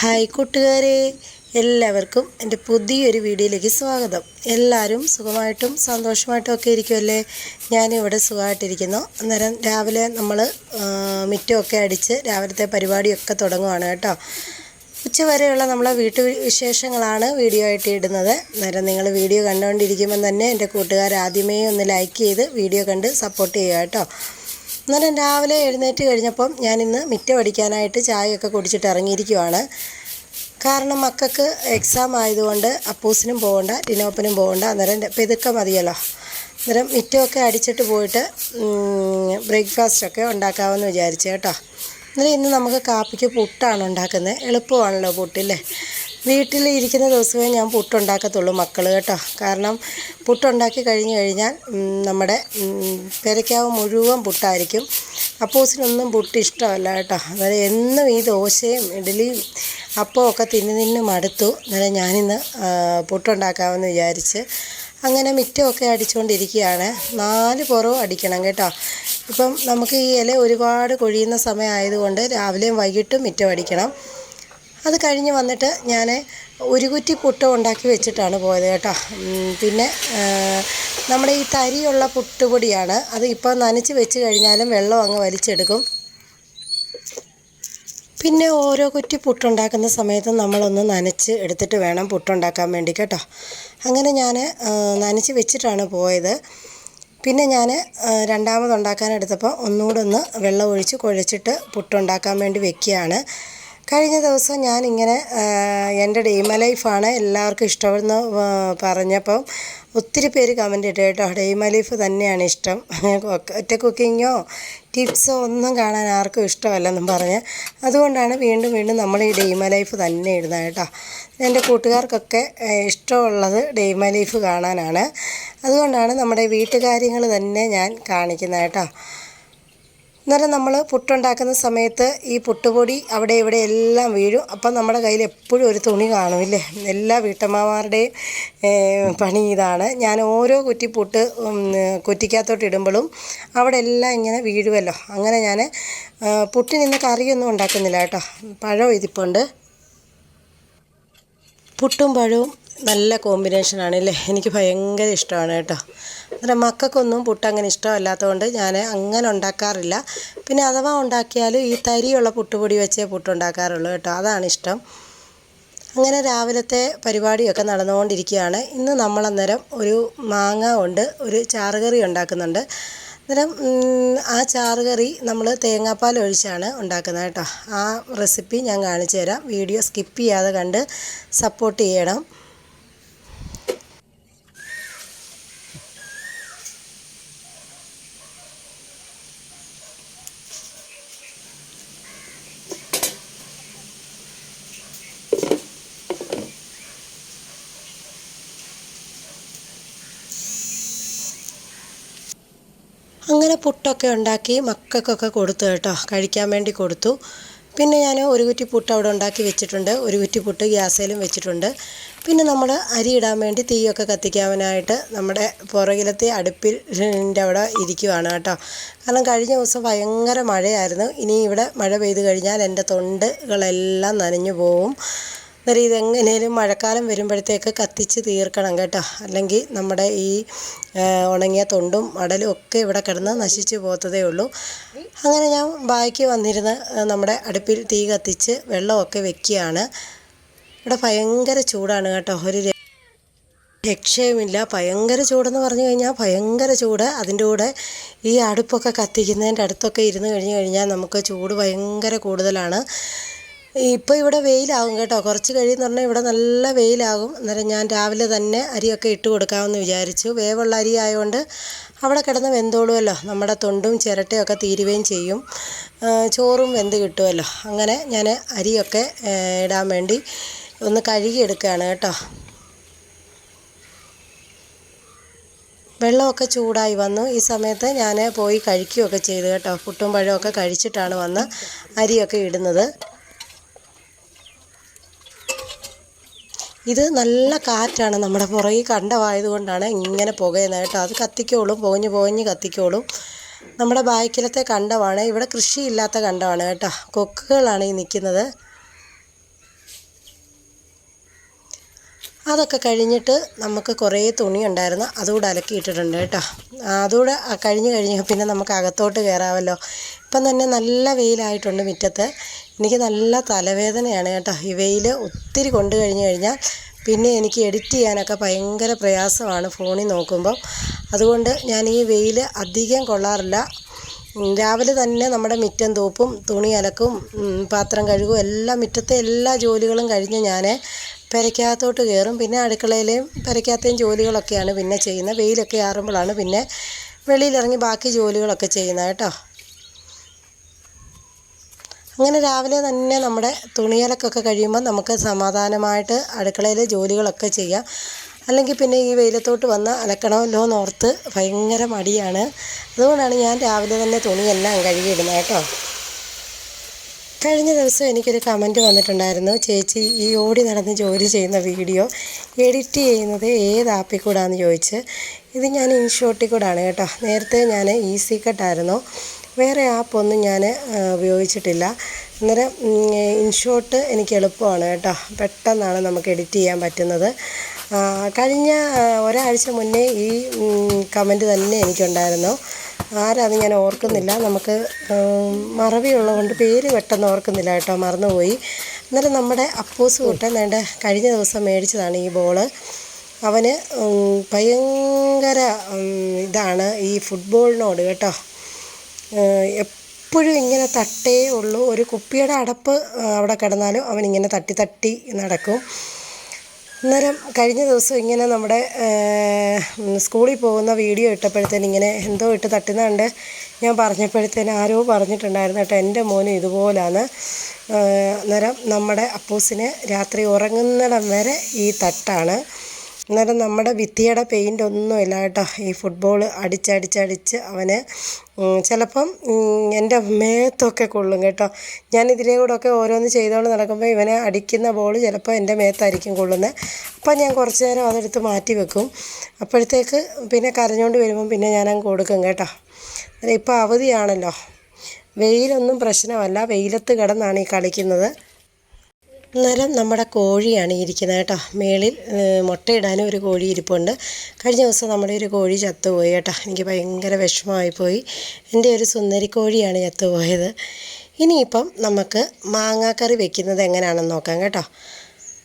Hi കൂട്ടുകാരെ എല്ലാവർക്കും എന്റെ പുതിയൊരു വീഡിയോയിലേക്ക് സ്വാഗതം. എല്ലാവരും സുഖമായിട്ടും സന്തോഷമായിട്ടും ഒക്കെ ഇരിക്കുമല്ലേ ഞാനിവിടെ സുഖമായിട്ടിരിക്കുന്നു. അന്നേരം രാവിലെ നമ്മൾ മിറ്റമൊക്കെ അടിച്ച് രാവിലത്തെ പരിപാടിയൊക്കെ തുടങ്ങുവാണ് കേട്ടോ. ഉച്ചവരെയുള്ള നമ്മളെ വീട്ടു വിശേഷങ്ങളാണ് വീഡിയോ ആയിട്ട് ഇടുന്നത്. അന്നേരം നിങ്ങൾ വീഡിയോ കണ്ടുകൊണ്ടിരിക്കുമ്പോൾ തന്നെ എന്റെ കൂട്ടുകാർ ആദ്യമേ ഒന്ന് ലൈക്ക് ചെയ്ത് വീഡിയോ കണ്ട് സപ്പോർട്ട് ചെയ്യുക കേട്ടോ. അന്നേരം രാവിലെ എഴുന്നേറ്റ് കഴിഞ്ഞപ്പം ഞാനിന്ന് മിറ്റം അടിക്കാനായിട്ട് ചായയൊക്കെ കുടിച്ചിട്ട് ഇറങ്ങിയിരിക്കുവാണ്. കാരണം മക്കൾക്ക് എക്സാം ആയതുകൊണ്ട് അപ്പൂസിനും പോകണ്ട ടിനോപ്പനും പോകണ്ട അന്നേരം പെതുക്കെ മതിയല്ലോ. അന്നേരം മിറ്റമൊക്കെ അടിച്ചിട്ട് പോയിട്ട് ബ്രേക്ക്ഫാസ്റ്റൊക്കെ ഉണ്ടാക്കാമെന്ന് വിചാരിച്ചു കേട്ടോ. അന്നേരം ഇന്ന് നമുക്ക് കാപ്പിക്ക് പുട്ടാണ് ഉണ്ടാക്കുന്നത്. എളുപ്പമാണല്ലോ പുട്ടില്ലേ? വീട്ടിൽ ഇരിക്കുന്ന ദിവസമേ ഞാൻ പുട്ടുണ്ടാക്കത്തുള്ളൂ മക്കൾ കേട്ടോ. കാരണം പുട്ടുണ്ടാക്കി കഴിഞ്ഞ് കഴിഞ്ഞാൽ നമ്മുടെ പെരയ്ക്കാവ് മുഴുവൻ പുട്ടായിരിക്കും. അപ്പൂസിനൊന്നും പുട്ട് ഇഷ്ടമല്ല കേട്ടോ. അതായത് എന്നും ഈ ദോശയും ഇഡ്ഡലിയും അപ്പവും ഒക്കെ തിന്ന് തിന്ന് മടുത്തു. അന്നേരം ഞാനിന്ന് പുട്ടുണ്ടാക്കാമെന്ന് വിചാരിച്ച് അങ്ങനെ മിറ്റമൊക്കെ അടിച്ചുകൊണ്ടിരിക്കുകയാണ് നാല് പുറവും അടിക്കണം കേട്ടോ. ഇപ്പം നമുക്ക് ഈ ഇല ഒരുപാട് കൊഴിയുന്ന സമയമായതുകൊണ്ട് രാവിലെയും വൈകിട്ടും മിറ്റം അടിക്കണം. അത് കഴിഞ്ഞ് വന്നിട്ട് ഞാൻ ഒരു കുറ്റി പുട്ട് ഉണ്ടാക്കി വെച്ചിട്ടാണ് പോയത് കേട്ടോ. പിന്നെ നമ്മുടെ ഈ തരിയുള്ള പുട്ടുപൊടിയാണ്. അത് ഇപ്പോൾ നനച്ച് വെച്ച് കഴിഞ്ഞാലും വെള്ളം അങ്ങ് വലിച്ചെടുക്കും. പിന്നെ ഓരോ കുറ്റി പുട്ടുണ്ടാക്കുന്ന സമയത്ത് നമ്മളൊന്ന് നനച്ച് എടുത്തിട്ട് വേണം പുട്ടുണ്ടാക്കാൻ വേണ്ടി കേട്ടോ. അങ്ങനെ ഞാൻ നനച്ച് വെച്ചിട്ടാണ് പോയത്. പിന്നെ ഞാൻ രണ്ടാമത് ഉണ്ടാക്കാൻ എടുത്തപ്പോൾ ഒന്നുകൂടെ ഒന്ന് വെള്ളം ഒഴിച്ച് കുഴച്ചിട്ട് പുട്ടുണ്ടാക്കാൻ വേണ്ടി വെക്കുകയാണ്. കഴിഞ്ഞ ദിവസം ഞാനിങ്ങനെ എന്റെ ഡെയ്മ ലൈഫാണ് എല്ലാവർക്കും ഇഷ്ടമെന്ന് പറഞ്ഞപ്പം ഒത്തിരി പേര് കമന്റ് ഇട്ടു കേട്ടോ. ഡെയ്മ ലൈഫ് തന്നെയാണ് ഇഷ്ടം. ഒറ്റ കുക്കിങ്ങോ? ടിപ്സോ ഒന്നും കാണാൻ ആർക്കും ഇഷ്ടമല്ലെന്നും പറഞ്ഞ് അതുകൊണ്ടാണ് വീണ്ടും വീണ്ടും നമ്മൾ ഈ ഡെയ്മ ലൈഫ് തന്നെ ഇടുന്നത് കേട്ടോ. എന്റെ കൂട്ടുകാർക്കൊക്കെ ഇഷ്ടമുള്ളത് ഡെയ്മ ലൈഫ് കാണാനാണ്. അതുകൊണ്ടാണ് നമ്മുടെ വീട്ടുകാര്യങ്ങൾ തന്നെ ഞാൻ കാണിക്കുന്നത് കേട്ടോ. അന്നേരം നമ്മൾ പുട്ടുണ്ടാക്കുന്ന സമയത്ത് ഈ പുട്ടുപൊടി അവിടെ ഇവിടെ എല്ലാം വീഴും. അപ്പം നമ്മുടെ കയ്യിൽ എപ്പോഴും ഒരു തുണി കാണും ഇല്ലേ? എല്ലാ വീട്ടമ്മമാരുടെയും പണി ഇതാണ്. ഞാൻ ഓരോ കുറ്റി പുട്ട് കുറ്റിക്കകത്തോട്ട് ഇടുമ്പോഴും അവിടെ എല്ലാം ഇങ്ങനെ വീഴുമല്ലോ അങ്ങനെ ഞാൻ പുട്ടിന് ഇന്ന് കറിയൊന്നും ഉണ്ടാക്കുന്നില്ല കേട്ടോ. പഴം ഇതിപ്പുണ്ട്. പുട്ടും പഴവും നല്ല കോമ്പിനേഷനാണ് അല്ലേ എനിക്ക് ഭയങ്കര ഇഷ്ടമാണ് കേട്ടോ. അന്നേരം മക്കൾക്കൊന്നും പുട്ട് അങ്ങനെ ഇഷ്ടമല്ലാത്തതുകൊണ്ട് ഞാൻ അങ്ങനെ ഉണ്ടാക്കാറില്ല. പിന്നെ അഥവാ ഉണ്ടാക്കിയാലും ഈ തരിയുള്ള പുട്ടുപൊടി വെച്ചേ പുട്ടുണ്ടാക്കാറുള്ളൂ കേട്ടോ. അതാണ് ഇഷ്ടം. അങ്ങനെ രാവിലത്തെ പരിപാടിയൊക്കെ നടന്നുകൊണ്ടിരിക്കുകയാണ്. ഇന്ന് നമ്മളന്നേരം ഒരു മാങ്ങ കൊണ്ട് ഒരു ചാറുകറി ഉണ്ടാക്കുന്നുണ്ട്. അന്നേരം ആ ചാറുകറി നമ്മൾ തേങ്ങാപ്പാൽ ഒഴിച്ചാണ് ഉണ്ടാക്കുന്നത് കേട്ടോ. ആ റെസിപ്പി ഞാൻ കാണിച്ചു തരാം വീഡിയോ സ്കിപ്പ് ചെയ്യാതെ കണ്ട് സപ്പോർട്ട് ചെയ്യണം. അങ്ങനെ പുട്ടൊക്കെ ഉണ്ടാക്കി മക്കൾക്കൊക്കെ കൊടുത്തു കേട്ടോ. കഴിക്കാൻ വേണ്ടി കൊടുത്തു. പിന്നെ ഞാൻ ഒരു കുറ്റി പുട്ട് അവിടെ ഉണ്ടാക്കി വെച്ചിട്ടുണ്ട്. ഒരു കുറ്റി പുട്ട് ഗ്യാസേലും വെച്ചിട്ടുണ്ട്. പിന്നെ നമ്മൾ അരി ഇടാൻ വേണ്ടി തീയൊക്കെ കത്തിക്കാനായിട്ട് നമ്മുടെ പുറകിലത്തെ അടുപ്പിൽ ന്റെ അവിടെ ഇരിക്കുവാണ് കേട്ടോ. കാരണം കഴിഞ്ഞ ദിവസം ഭയങ്കര മഴയായിരുന്നു. ഇനി ഇവിടെ മഴ പെയ്ത് കഴിഞ്ഞാൽ എന്റെ തൊണ്ടുകളെല്ലാം നനഞ്ഞു പോവും. അന്നേരം ഇതെങ്ങനെയും മഴക്കാലം വരുമ്പോഴത്തേക്ക് കത്തിച്ച് തീർക്കണം കേട്ടോ. അല്ലെങ്കിൽ നമ്മുടെ ഈ ഉണങ്ങിയ തൊണ്ടും മടലും ഒക്കെ ഇവിടെ കിടന്ന് നശിച്ചു പോകത്തതേ ഉള്ളൂ. അങ്ങനെ ഞാൻ ബാക്കി വന്നിരുന്ന് നമ്മുടെ അടുപ്പിൽ തീ കത്തിച്ച് വെള്ളമൊക്കെ വെക്കുകയാണ്. ഇവിടെ ഭയങ്കര ചൂടാണ് കേട്ടോ. ഒരു രക്ഷയുമില്ല. ഭയങ്കര ചൂടെന്ന് പറഞ്ഞു കഴിഞ്ഞാൽ ഭയങ്കര ചൂട്. അതിന്റെ കൂടെ ഈ അടുപ്പൊക്കെ കത്തിക്കുന്നതിന്റെ അടുത്തൊക്കെ ഇരുന്ന് കഴിഞ്ഞ് കഴിഞ്ഞാൽ നമുക്ക് ചൂട് ഭയങ്കര കൂടുതലാണ്. ഇപ്പോൾ ഇവിടെ വെയിലാകും കേട്ടോ. കുറച്ച് കഴിയുമെന്ന് പറഞ്ഞാൽ ഇവിടെ നല്ല വെയിലാകും. അന്നേരം ഞാൻ രാവിലെ തന്നെ അരിയൊക്കെ ഇട്ട് കൊടുക്കാമെന്ന് വിചാരിച്ചു. വേവുള്ള അരി ആയതുകൊണ്ട് അവിടെ കിടന്ന് വെന്തോളുമല്ലോ നമ്മുടെ തൊണ്ടും ചിരട്ടയൊക്കെ തീരുകയും ചെയ്യും. ചോറും വെന്ത് കിട്ടുമല്ലോ അങ്ങനെ ഞാൻ അരിയൊക്കെ ഇടാൻ വേണ്ടി ഒന്ന് കഴുകിയെടുക്കുകയാണ് കേട്ടോ. വെള്ളമൊക്കെ ചൂടായി വന്നു. ഈ സമയത്ത് ഞാൻ പോയി കഴിക്കുകയൊക്കെ ചെയ്തു കേട്ടോ. പുട്ടും പഴമൊക്കെ കഴിച്ചിട്ടാണ് വന്ന് അരിയൊക്കെ ഇടുന്നത്. ഇത് നല്ല കാറ്റാണ് നമ്മുടെ പുറകിൽ കണ്ടമായതുകൊണ്ടാണ് ഇങ്ങനെ പുകയുന്നത് അത് കത്തിക്കോളും പുകഞ്ഞ് പുകഞ്ഞ് കത്തിക്കോളും. നമ്മുടെ ബാക്കിലത്തെ കണ്ടമാണ് ഇവിടെ കൃഷിയില്ലാത്ത കണ്ടമാണ് കേട്ടോ. കൊക്കുകളാണ് ഈ നിൽക്കുന്നത്. അതൊക്കെ കഴിഞ്ഞിട്ട് നമുക്ക് കുറേ തുണി ഉണ്ടായിരുന്നു. അതുകൂടെ അലക്കിയിട്ടിട്ടുണ്ട് കേട്ടോ. അതുകൂടെ കഴിഞ്ഞ് കഴിഞ്ഞ് പിന്നെ നമുക്ക് അകത്തോട്ട് കയറാമല്ലോ. ഇപ്പം തന്നെ നല്ല വെയിലായിട്ടുണ്ട് മുറ്റത്ത്. എനിക്ക് നല്ല തലവേദനയാണ് കേട്ടോ. ഈ വെയിൽ ഒത്തിരി കൊണ്ടു കഴിഞ്ഞ് കഴിഞ്ഞാൽ പിന്നെ എനിക്ക് എഡിറ്റ് ചെയ്യാനൊക്കെ ഭയങ്കര പ്രയാസമാണ് ഫോണിൽ നോക്കുമ്പോൾ അതുകൊണ്ട് ഞാൻ ഈ വെയിൽ അധികം കൊള്ളാറില്ല. രാവിലെ തന്നെ നമ്മുടെ മുറ്റം തൂപ്പും തുണി അലക്കും പാത്രം കഴുകും എല്ലാം മുറ്റത്തെ എല്ലാ ജോലികളും കഴിഞ്ഞ് ഞാൻ പെരയ്ക്കകത്തോട്ട് കയറും. പിന്നെ അടുക്കളയിലെയും പെരയ്ക്കകത്തെയും ജോലികളൊക്കെയാണ് പിന്നെ ചെയ്യുന്നത്. വെയിലൊക്കെ ആറുമ്പോഴാണ് പിന്നെ വെളിയിലിറങ്ങി ബാക്കി ജോലികളൊക്കെ ചെയ്യുന്നത് കേട്ടോ. അങ്ങനെ രാവിലെ തന്നെ നമ്മുടെ തുണിയലക്കൊക്കെ കഴിയുമ്പോൾ നമുക്ക് സമാധാനമായിട്ട് അടുക്കളയിലെ ജോലികളൊക്കെ ചെയ്യാം. അല്ലെങ്കിൽ പിന്നെ ഈ വെയിലത്തോട്ട് വന്ന് അലക്കണമല്ലോ എന്നോർത്ത് ഭയങ്കര മടിയാണ്. അതുകൊണ്ടാണ് ഞാൻ രാവിലെ തന്നെ തുണിയെല്ലാം കഴുകിയിടുന്നത് കേട്ടോ. കഴിഞ്ഞ ദിവസം എനിക്കൊരു കമന്റ് വന്നിട്ടുണ്ടായിരുന്നു. ചേച്ചി ഈ ഓടി നടന്ന് ജോലി ചെയ്യുന്ന വീഡിയോ എഡിറ്റ് ചെയ്യുന്നത് ഏത് ആപ്പിൽ കൂടാന്ന് ചോദിച്ച്. ഇത് ഞാൻ ഇൻഷോട്ടിൽ കൂടാണ് കേട്ടോ. നേരത്തെ ഞാൻ ഈസി കട്ടായിരുന്നു. വേറെ ആപ്പൊന്നും ഞാൻ ഉപയോഗിച്ചിട്ടില്ല. അന്നേരം ഇൻഷോട്ട് എനിക്ക് എളുപ്പമാണ് കേട്ടോ. പെട്ടെന്നാണ് നമുക്ക് എഡിറ്റ് ചെയ്യാൻ പറ്റുന്നത്. കഴിഞ്ഞ ഒരാഴ്ച മുന്നേ ഈ കമന്റ് തന്നെ എനിക്കുണ്ടായിരുന്നു. ആരാന്ന് ഞാൻ ഓർക്കുന്നില്ല. നമുക്ക് മറവിയുള്ളത് മറവിയുള്ളതുകൊണ്ട് പേര് പെട്ടെന്ന് ഓർക്കുന്നില്ല കേട്ടോ. മറന്നുപോയി. എന്നാലും നമ്മുടെ അപ്പൂസ് കൂട്ടൻ വേണ്ട കഴിഞ്ഞ ദിവസം മേടിച്ചതാണ് ഈ ബോൾ. അവന് ഭയങ്കര ഇതാണ് ഈ ഫുട്ബോളിനോട് കേട്ടോ. എപ്പോഴും ഇങ്ങനെ തട്ടേ ഉള്ളൂ. ഒരു കുപ്പിയുടെ അടപ്പ് അവിടെ കിടന്നാലും അവനിങ്ങനെ തട്ടി തട്ടി നടക്കും. അന്നേരം കഴിഞ്ഞ ദിവസം ഇങ്ങനെ നമ്മുടെ സ്കൂളിൽ പോകുന്ന വീഡിയോ ഇട്ടപ്പോഴത്തേന് ഇങ്ങനെ എന്തോ ഇട്ട് തട്ടുന്നുണ്ട് ഞാൻ പറഞ്ഞപ്പോഴത്തേന് ആരോ പറഞ്ഞിട്ടുണ്ടായിരുന്നു കേട്ടോ എന്റെ മോനും ഇതുപോലാണ്. അന്നേരം നമ്മുടെ അപ്പൂസിന് രാത്രി ഉറങ്ങുന്നിടം വരെ ഈ തട്ടാണ്. അന്നേരം നമ്മുടെ വിത്തിയുടെ പെയിന്റ് ഒന്നുമില്ല കേട്ടോ. ഈ ഫുട്ബോൾ അടിച്ചടിച്ചടിച്ച് അവന് ചിലപ്പം എന്റെ മേത്തൊക്കെ കൊള്ളും കേട്ടോ. ഞാൻ ഇതിലേ കൂടെ ഒക്കെ ഓരോന്ന് ചെയ്തുകൊണ്ട് നടക്കുമ്പോൾ ഇവനെ അടിക്കുന്ന ബോൾ ചിലപ്പോൾ എന്റെ മേത്തായിരിക്കും കൊള്ളുന്നത് അപ്പം ഞാൻ കുറച്ച് നേരം അതെടുത്ത് മാറ്റി വെക്കും. അപ്പോഴത്തേക്ക് പിന്നെ കരഞ്ഞുകൊണ്ട് വരുമ്പം പിന്നെ ഞാനങ്ങ് കൊടുക്കും കേട്ടോ. ഇപ്പോൾ അവധിയാണല്ലോ. വെയിലൊന്നും പ്രശ്നമല്ല. വെയിലത്ത് കിടന്നാണ് ഈ കളിക്കുന്നത്. അന്നേരം നമ്മുടെ കോഴിയാണ് ഇരിക്കുന്നത് കേട്ടോ. മേളിൽ മുട്ടയിടാനും ഒരു കോഴി ഇരിപ്പുണ്ട്. കഴിഞ്ഞ ദിവസം നമ്മുടെ ഒരു കോഴി ചത്തുപോയി കേട്ടോ. എനിക്ക് ഭയങ്കര വിഷമമായി പോയി. എന്റെ ഒരു സുന്ദരി കോഴിയാണ് ചത്തുപോയത്. ഇനിയിപ്പം നമുക്ക് മാങ്ങാക്കറി വെക്കുന്നത് എങ്ങനെയാണെന്ന് നോക്കാം കേട്ടോ.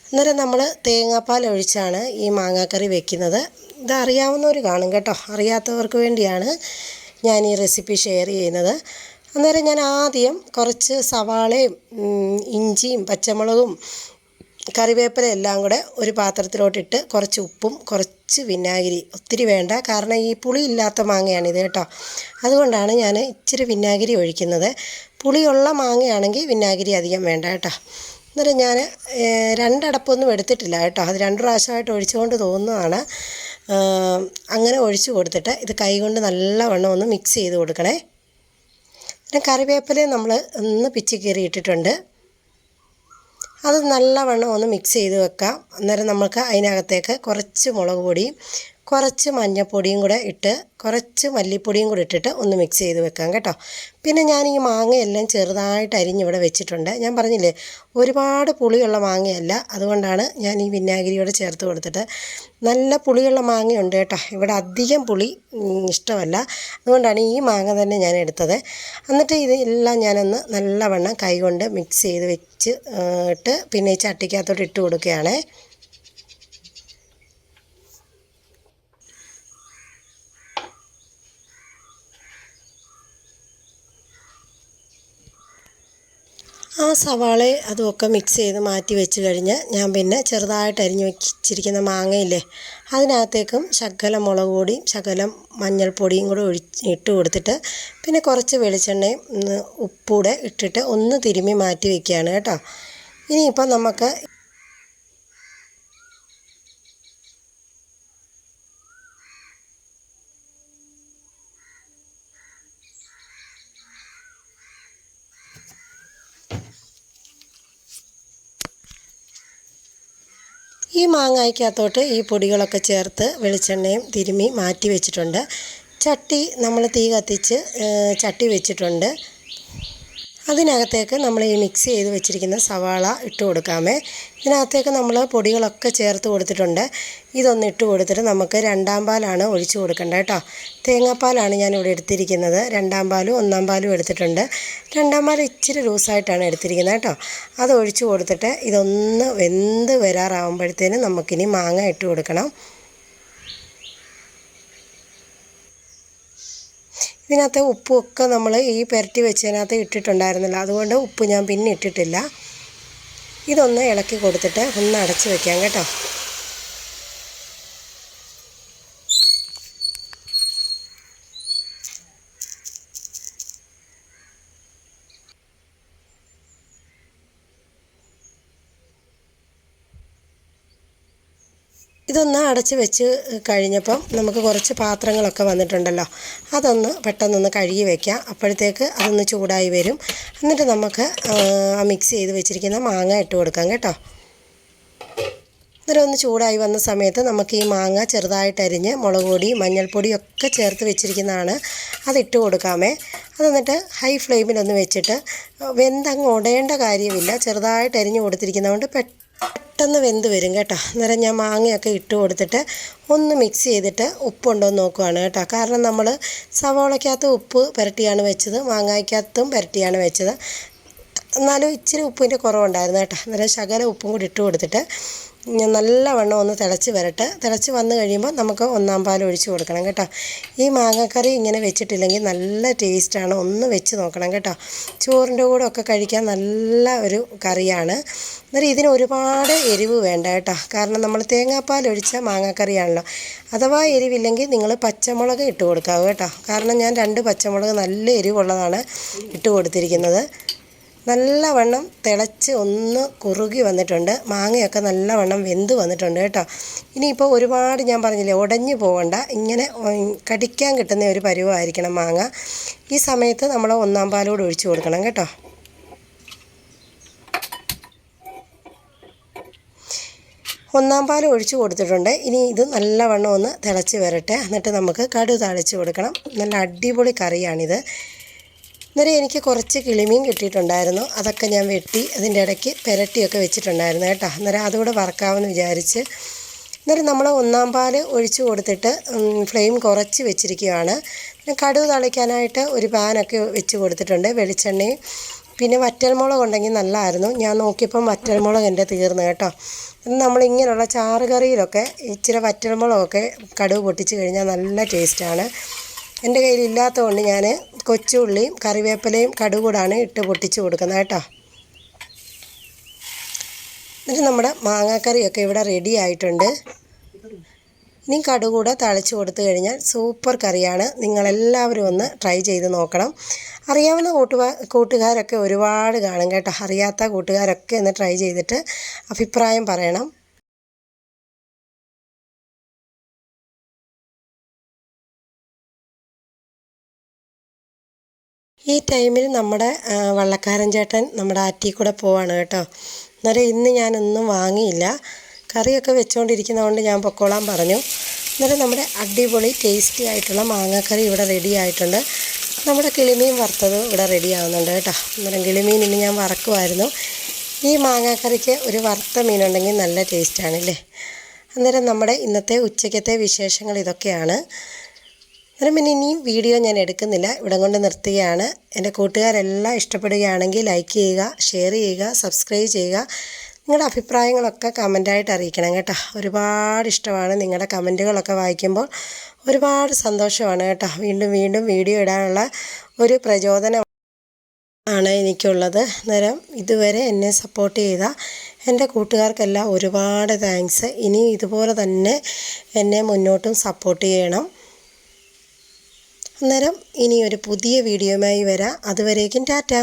അന്നേരം നമ്മൾ തേങ്ങാപ്പാൽ ഒഴിച്ചാണ് ഈ മാങ്ങാക്കറി വെക്കുന്നത്. ഇത് കാണും കേട്ടോ. അറിയാത്തവർക്ക് വേണ്ടിയാണ് ഞാൻ ഈ റെസിപ്പി ഷെയർ ചെയ്യുന്നത്. അന്നേരം ഞാൻ ആദ്യം കുറച്ച് സവാളയും ഇഞ്ചിയും പച്ചമുളകും കറിവേപ്പില എല്ലാം കൂടെ ഒരു പാത്രത്തിലോട്ടിട്ട് കുറച്ച് ഉപ്പും കുറച്ച് വിനാഗിരി. ഒത്തിരി വേണ്ട കാരണം ഈ പുളി ഇല്ലാത്ത മാങ്ങയാണിത് കേട്ടോ. അതുകൊണ്ടാണ് ഞാൻ ഇച്ചിരി വിനാഗിരി ഒഴിക്കുന്നത്. പുളിയുള്ള മാങ്ങയാണെങ്കിൽ വിനാഗിരി അധികം വേണ്ട കേട്ടോ. എന്നിട്ട് ഞാൻ രണ്ടടപ്പൊന്നും എടുത്തിട്ടില്ല കേട്ടോ. അത് രണ്ട് പ്രാവശ്യമായിട്ട് ഒഴിച്ചുകൊണ്ട് തോന്നുന്നതാണ് അങ്ങനെ ഒഴിച്ചു കൊടുത്തിട്ട് ഇത് കൈകൊണ്ട് നല്ലവണ്ണം ഒന്ന് മിക്സ് ചെയ്ത് കൊടുക്കണേ. പിന്നെ കറിവേപ്പില നമ്മൾ ഒന്ന് പിച്ചി കീറി ഇട്ടിട്ടുണ്ട് അത് നല്ലവണ്ണം ഒന്ന് മിക്സ് ചെയ്ത് വെക്കാം. അന്നേരം നമുക്ക് അതിനകത്തേക്ക് കുറച്ച് മുളക് പൊടിയും കുറച്ച് മഞ്ഞൾപ്പൊടിയും കൂടെ ഇട്ട് കുറച്ച് മല്ലിപ്പൊടിയും കൂടെ ഇട്ടിട്ട് ഒന്ന് മിക്സ് ചെയ്ത് വെക്കാം കേട്ടോ. പിന്നെ ഞാൻ ഈ മാങ്ങയെല്ലാം ചെറുതായിട്ട് അരിഞ്ഞിവിടെ വെച്ചിട്ടുണ്ട്. ഞാൻ പറഞ്ഞില്ലേ ഒരുപാട് പുളിയുള്ള മാങ്ങയല്ല. അതുകൊണ്ടാണ് ഞാൻ ഈ വിനാഗിരിയോടെ ചേർത്ത് കൊടുത്തിട്ട് നല്ല പുളിയുള്ള മാങ്ങയുണ്ട് കേട്ടോ. ഇവിടെ അധികം പുളി ഇഷ്ടമല്ല. അതുകൊണ്ടാണ് ഈ മാങ്ങ തന്നെ ഞാൻ എടുത്തത്. എന്നിട്ട് ഇതെല്ലാം ഞാനൊന്ന് നല്ലവണ്ണം കൈകൊണ്ട് മിക്സ് ചെയ്ത് വെച്ച് ഇട്ട് പിന്നെ ഈ ചട്ടിക്കകത്തോട്ട് ഇട്ട് കൊടുക്കുകയാണേ. ആ സവാള അതുമൊക്കെ മിക്സ് ചെയ്ത് മാറ്റി വെച്ച് കഴിഞ്ഞ് ഞാൻ പിന്നെ ചെറുതായിട്ട് അരിഞ്ഞ് വെച്ചിരിക്കുന്ന മാങ്ങയില്ലേ അതിനകത്തേക്കും ശകലം മുളക് പൊടിയും ശകലം മഞ്ഞൾപ്പൊടിയും കൂടെ ഒഴിച്ച് ഇട്ട് കൊടുത്തിട്ട് പിന്നെ കുറച്ച് വെളിച്ചെണ്ണയും ഉപ്പൂടെ ഇട്ടിട്ട് ഒന്ന് തിരുമ്മി മാറ്റി വെക്കുകയാണ് കേട്ടോ. ഇനിയിപ്പം നമുക്ക് ഈ മാങ്ങായ്ക്കകത്തോട്ട് ഈ പൊടികളൊക്കെ ചേർത്ത് വെളിച്ചെണ്ണയും തിരുമ്മി മാറ്റി വെച്ചിട്ടുണ്ട്. ചട്ടി നമ്മൾ തീ കത്തിച്ച് ചട്ടി വെച്ചിട്ടുണ്ട്. അതിനകത്തേക്ക് നമ്മൾ ഈ മിക്സ് ചെയ്ത് വെച്ചിരിക്കുന്ന സവാള ഇട്ട് കൊടുക്കാമേ. ഇതിനകത്തേക്ക് നമ്മൾ പൊടികളൊക്കെ ചേർത്ത് കൊടുത്തിട്ടുണ്ട്. ഇതൊന്ന് ഇട്ട് കൊടുത്തിട്ട് നമുക്ക് രണ്ടാം പാലാണ് ഒഴിച്ചു കൊടുക്കേണ്ടത് കേട്ടോ. തേങ്ങാപ്പാലാണ് ഞാനിവിടെ എടുത്തിരിക്കുന്നത്. രണ്ടാം പാലും ഒന്നാം പാലും എടുത്തിട്ടുണ്ട്. രണ്ടാം പാൽ ഇച്ചിരി ലൂസായിട്ടാണ് എടുത്തിരിക്കുന്നത് കേട്ടോ. അത് ഒഴിച്ചു കൊടുത്തിട്ട് ഇതൊന്ന് വെന്ത് വരാറാകുമ്പോഴത്തേനും നമുക്കിനി മാങ്ങ ഇട്ട് കൊടുക്കണം. ഇതിനകത്ത് ഉപ്പുമൊക്കെ നമ്മൾ ഈ പുരട്ടി വെച്ചതിനകത്ത് ഇട്ടിട്ടുണ്ടായിരുന്നില്ല. അതുകൊണ്ട് ഉപ്പ് ഞാൻ പിന്നെ ഇട്ടിട്ടില്ല. ഇതൊന്ന് ഇളക്കി കൊടുത്തിട്ട് ഒന്ന് അടച്ച് വെക്കാം കേട്ടോ. ഇതൊന്ന് അടച്ച് വെച്ച് കഴിഞ്ഞപ്പം നമുക്ക് കുറച്ച് പാത്രങ്ങളൊക്കെ വന്നിട്ടുണ്ടല്ലോ. അതൊന്ന് പെട്ടെന്നൊന്ന് കഴുകി വെക്കാം. അപ്പോഴത്തേക്ക് അതൊന്ന് ചൂടായി വരും. എന്നിട്ട് നമുക്ക് മിക്സ് ചെയ്ത് വെച്ചിരിക്കുന്ന മാങ്ങ ഇട്ട് കൊടുക്കാം കേട്ടോ. ഇന്നലെ ഒന്ന് ചൂടായി വന്ന സമയത്ത് നമുക്ക് ഈ മാങ്ങ ചെറുതായിട്ട് അരിഞ്ഞ് മുളക് പൊടി മഞ്ഞൾപ്പൊടി ഒക്കെ ചേർത്ത് വെച്ചിരിക്കുന്നതാണ്. അതിട്ട് കൊടുക്കാമേ. അത് എന്നിട്ട് ഹൈ ഫ്ലെയിമിലൊന്ന് വെച്ചിട്ട് വെന്തങ്ങ് ഉടയേണ്ട കാര്യമില്ല. ചെറുതായിട്ട് അരിഞ്ഞ് കൊടുത്തിരിക്കുന്നതുകൊണ്ട് പെട്ടെന്ന് പെട്ടെന്ന് വെന്ത് വരും കേട്ടോ. അന്നേരം ഞാൻ മാങ്ങയൊക്കെ ഇട്ട് കൊടുത്തിട്ട് ഒന്ന് മിക്സ് ചെയ്തിട്ട് ഉപ്പുണ്ടോ എന്ന് നോക്കുവാണ് കേട്ടോ. കാരണം നമ്മൾ സവോളയ്ക്കകത്ത് ഉപ്പ് പുരട്ടിയാണ് വെച്ചത് മാങ്ങയ്ക്കകത്തും പുരട്ടിയാണ് വെച്ചത്. എന്നാലും ഇച്ചിരി ഉപ്പിന്റെ കുറവുണ്ടായിരുന്നു കേട്ടോ. അന്നേരം ശകല ഉപ്പും കൂടി ഇട്ട് കൊടുത്തിട്ട് ഞാൻ നല്ലവണ്ണം ഒന്ന് തിളച്ച് വരട്ടെ. തിളച്ച് വന്ന് കഴിയുമ്പോൾ നമുക്ക് ഒന്നാം പാൽ ഒഴിച്ച് കൊടുക്കണം കേട്ടോ. ഈ മാങ്ങക്കറി ഇങ്ങനെ വെച്ചിട്ടില്ലെങ്കിൽ നല്ല ടേസ്റ്റാണ് ഒന്ന് വെച്ച് നോക്കണം കേട്ടോ. ചോറിന്റെ കൂടെ ഒക്കെ കഴിക്കാൻ നല്ല ഒരു കറിയാണ്. അന്നേരം ഇതിന് ഒരുപാട് എരിവ് വേണ്ട കേട്ടോ. കാരണം നമ്മൾ തേങ്ങാപ്പാൽ ഒഴിച്ച മാങ്ങാക്കറിയാണല്ലോ. അഥവാ എരിവില്ലെങ്കിൽ നിങ്ങൾ പച്ചമുളക് ഇട്ട് കൊടുക്കാവൂ കേട്ടോ. കാരണം ഞാൻ രണ്ട് പച്ചമുളക് നല്ല എരിവുള്ളതാണ് ഇട്ട് കൊടുത്തിരിക്കുന്നത്. നല്ലവണ്ണം തിളച്ച് ഒന്ന് കുറുകി വന്നിട്ടുണ്ട്. മാങ്ങയൊക്കെ നല്ലവണ്ണം വെന്ത് വന്നിട്ടുണ്ട് കേട്ടോ. ഇനിയിപ്പോൾ ഒരുപാട് ഞാൻ പറഞ്ഞില്ലേ ഉടഞ്ഞു പോകണ്ട ഇങ്ങനെ കടിക്കാൻ കിട്ടുന്ന ഒരു പരുവമായിരിക്കണം മാങ്ങ. ഈ സമയത്ത് നമ്മൾ ഒന്നാം പാലോട് ഒഴിച്ചു കൊടുക്കണം കേട്ടോ. ഒന്നാം പാൽ ഒഴിച്ചു കൊടുത്തിട്ടുണ്ട്. ഇനി ഇത് നല്ലവണ്ണം ഒന്ന് തിളച്ച് വരട്ടെ. എന്നിട്ട് നമുക്ക് കടു തളിച്ച് കൊടുക്കണം. നല്ല അടിപൊളി കറിയാണിത്. അന്നേരം എനിക്ക് കുറച്ച് കിളിമീൻ കിട്ടിയിട്ടുണ്ടായിരുന്നു. അതൊക്കെ ഞാൻ വെട്ടി അതിന്റെ ഇടയ്ക്ക് പെരട്ടിയൊക്കെ വെച്ചിട്ടുണ്ടായിരുന്നു കേട്ടോ. അന്നേരം അതുകൂടെ വറക്കാമെന്ന് വിചാരിച്ച് അന്നേരം നമ്മൾ ഒന്നാം പാൽ ഒഴിച്ചു കൊടുത്തിട്ട് ഫ്ലെയിം കുറച്ച് വെച്ചിരിക്കുകയാണ്. കടുവ് തളിക്കാനായിട്ട് ഒരു പാനൊക്കെ വെച്ച് കൊടുത്തിട്ടുണ്ട് വെളിച്ചെണ്ണയും. പിന്നെ വറ്റൽമുളക് ഉണ്ടെങ്കിൽ നല്ലതായിരുന്നു. ഞാൻ നോക്കിയപ്പം വറ്റൽമുളക് എന്റെ തീർന്നു കേട്ടോ. നമ്മളിങ്ങനെയുള്ള ചാറ് കറിയിലൊക്കെ ഇച്ചിരി വറ്റൽമുളകൊക്കെ കടുവ് പൊട്ടിച്ച് കഴിഞ്ഞാൽ നല്ല ടേസ്റ്റാണ്. എന്റെ കയ്യിലില്ലാത്തതുകൊണ്ട് ഞാൻ കൊച്ചുള്ളിയും കറിവേപ്പിലയും കടുകൂടാണ് ഇട്ട് പൊട്ടിച്ച് കൊടുക്കുന്നത് കേട്ടോ. എന്നിട്ട് നമ്മുടെ മാങ്ങാക്കറിയൊക്കെ ഇവിടെ റെഡി ആയിട്ടുണ്ട്. ഇനി കടുകൂടെ തളിച്ച് കൊടുത്തു കഴിഞ്ഞാൽ സൂപ്പർ കറിയാണ്. നിങ്ങളെല്ലാവരും ഒന്ന് ട്രൈ ചെയ്ത് നോക്കണം. അറിയാവുന്ന കൂട്ടുകാ കൂട്ടുകാരൊക്കെ ഒരുപാട് കാണും കേട്ടോ. അറിയാത്ത കൂട്ടുകാരൊക്കെ ഒന്ന് ട്രൈ ചെയ്തിട്ട് അഭിപ്രായം പറയണം. ഈ ടൈമിൽ നമ്മുടെ വള്ളക്കാരൻ ചേട്ടൻ നമ്മുടെ ആറ്റി കൂടെ പോവാണ് കേട്ടോ. അന്നേരം ഇന്ന് ഞാനൊന്നും വാങ്ങിയില്ല. കറിയൊക്കെ വെച്ചുകൊണ്ടിരിക്കുന്നതുകൊണ്ട് ഞാൻ പൊക്കോളാൻ പറഞ്ഞു. അന്നേരം നമ്മുടെ അടിപൊളി ടേസ്റ്റി ആയിട്ടുള്ള മാങ്ങാക്കറി ഇവിടെ റെഡി ആയിട്ടുണ്ട്. നമ്മുടെ കിളിമീൻ വറുത്തത് ഇവിടെ റെഡി ആവുന്നുണ്ട് കേട്ടോ. അന്നേരം കിളിമീൻ ഇന്ന് ഞാൻ വറക്കുമായിരുന്നു. ഈ മാങ്ങാക്കറിക്ക് ഒരു വറുത്ത മീനുണ്ടെങ്കിൽ നല്ല ടേസ്റ്റാണല്ലേ അന്നേരം നമ്മുടെ ഇന്നത്തെ ഉച്ചയ്ക്കത്തെ വിശേഷങ്ങൾ ഇതൊക്കെയാണ്. അന്നേരം പിന്നെ ഇനിയും വീഡിയോ ഞാൻ എടുക്കുന്നില്ല. ഇവിടം കൊണ്ട് നിർത്തുകയാണ്. എന്റെ കൂട്ടുകാരെല്ലാം ഇഷ്ടപ്പെടുകയാണെങ്കിൽ ലൈക്ക് ചെയ്യുക ഷെയർ ചെയ്യുക സബ്സ്ക്രൈബ് ചെയ്യുക. നിങ്ങളുടെ അഭിപ്രായങ്ങളൊക്കെ കമന്റായിട്ട് അറിയിക്കണം കേട്ടോ. ഒരുപാട് ഇഷ്ടമാണ് നിങ്ങളുടെ കമന്റുകളൊക്കെ വായിക്കുമ്പോൾ. ഒരുപാട് സന്തോഷമാണ് കേട്ടോ. വീണ്ടും വീണ്ടും വീഡിയോ ഇടാനുള്ള ഒരു പ്രചോദനം ആണ് എനിക്കുള്ളത്. നേരം ഇതുവരെ എന്നെ സപ്പോർട്ട് ചെയ്ത എന്റെ കൂട്ടുകാർക്കെല്ലാം ഒരുപാട് താങ്ക്സ് ഇനി ഇതുപോലെ തന്നെ എന്നെ മുന്നോട്ടും സപ്പോർട്ട് ചെയ്യണം. അന്നേരം ഇനി ഒരു പുതിയ വീഡിയോയുമായി വരാം. അതുവരേക്കും ടാറ്റ.